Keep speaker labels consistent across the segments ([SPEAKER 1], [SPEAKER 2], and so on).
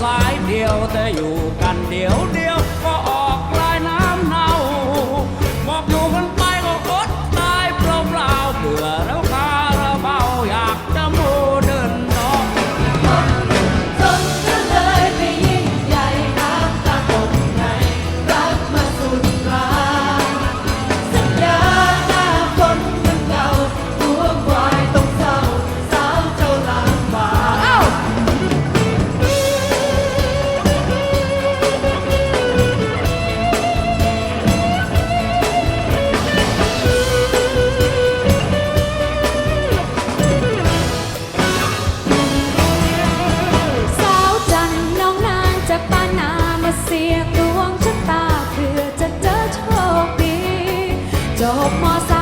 [SPEAKER 1] สายเดียวแต่อยู่กันเดียว จ
[SPEAKER 2] บ
[SPEAKER 3] มส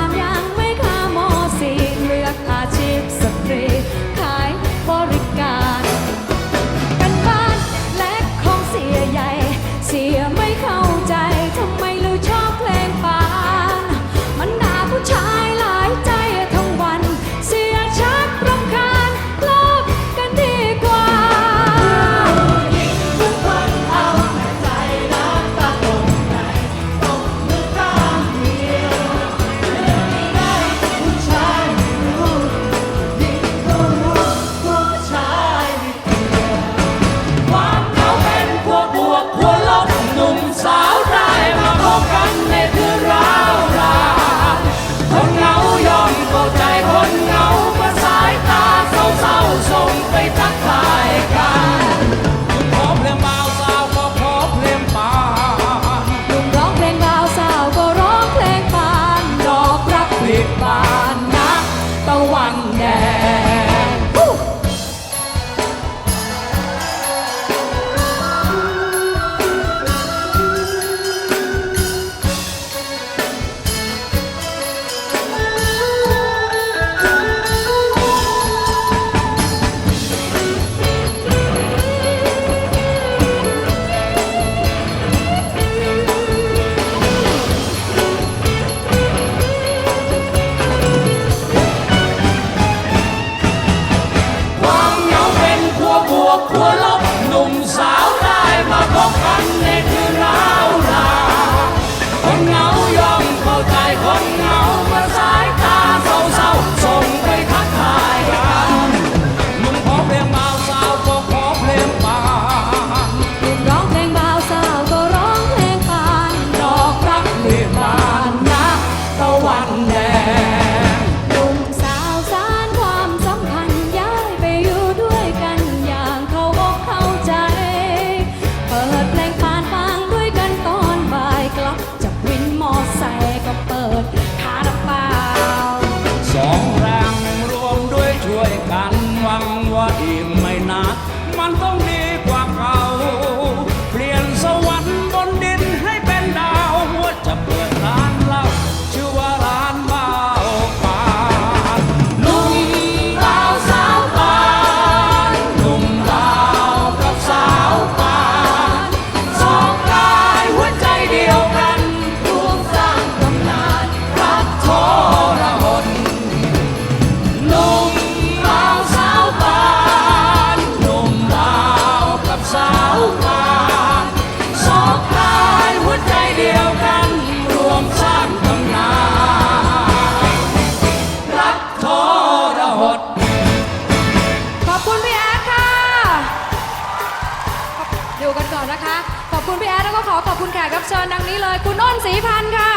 [SPEAKER 3] บคุณแขกรับเชิญดังนี้เลย คุณอ้นศรีพันธ์ค่ะ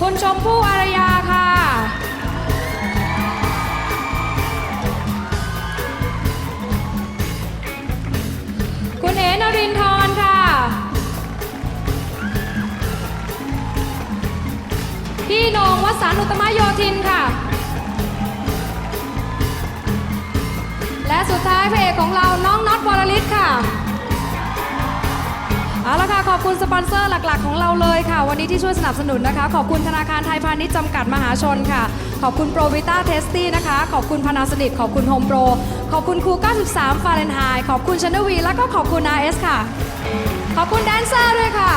[SPEAKER 3] คุณชมพู่อารยาค่ะ คุณเอ๋นรินทร์ค่ะ พี่นงวสันต์อุตมโยธินค่ะ และสุดท้ายพระเอกของเราน้องน็อตบอลลิศค่ะเอาละค่ะขอบคุณสปอนเซอร์หลัก ๆ ของเราเลยค่ะ วันนี้ที่ช่วยสนับสนุนนะคะ ขอบคุณธนาคารไทยพาณิชย์จำกัดมหาชนค่ะ ขอบคุณโปรวิต้าเทสตี้นะคะ ขอบคุณพนาสนิทขอบคุณโฮมโปรขอบคุณครู 93 ฟาเรนไฮต์ขอบคุณชนวี แล้วก็ขอบคุณ RS ค่ะ ขอบคุณแดนเซอร์ด้วยค่ะ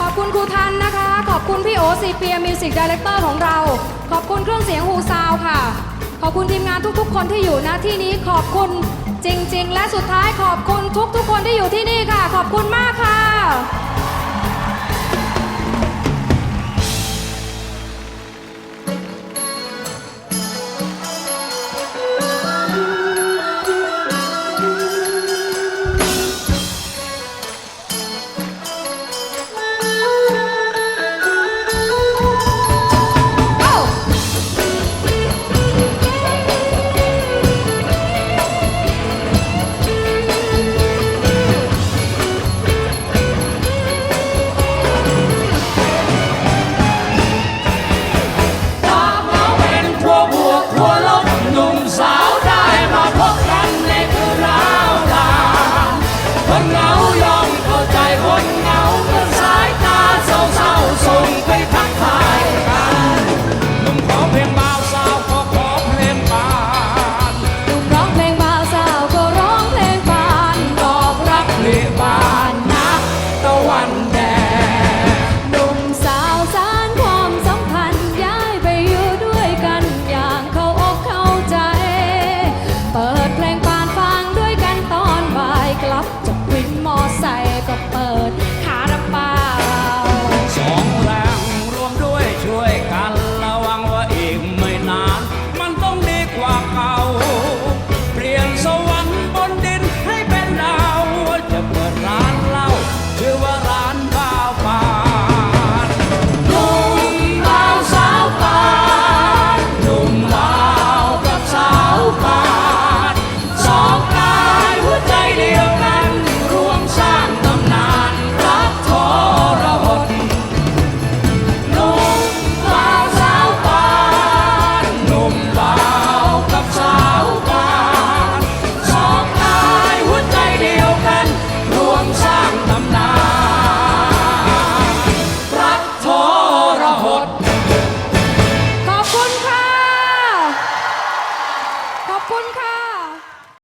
[SPEAKER 3] ขอบคุณครูทันนะคะ ขอบคุณพี่โอซีเปียมิวสิกดีเลกเตอร์ของเรา ขอบคุณเครื่องเสียงฮูซาวค่ะ ขอบคุณทีมงานทุกๆ คนที่อยู่ณที่นี้ขอบคุณจริง ๆ และสุดท้ายขอบคุณทุกๆ คนที่อยู่ที่นี่ค่ะ ขอบคุณมากค่ะ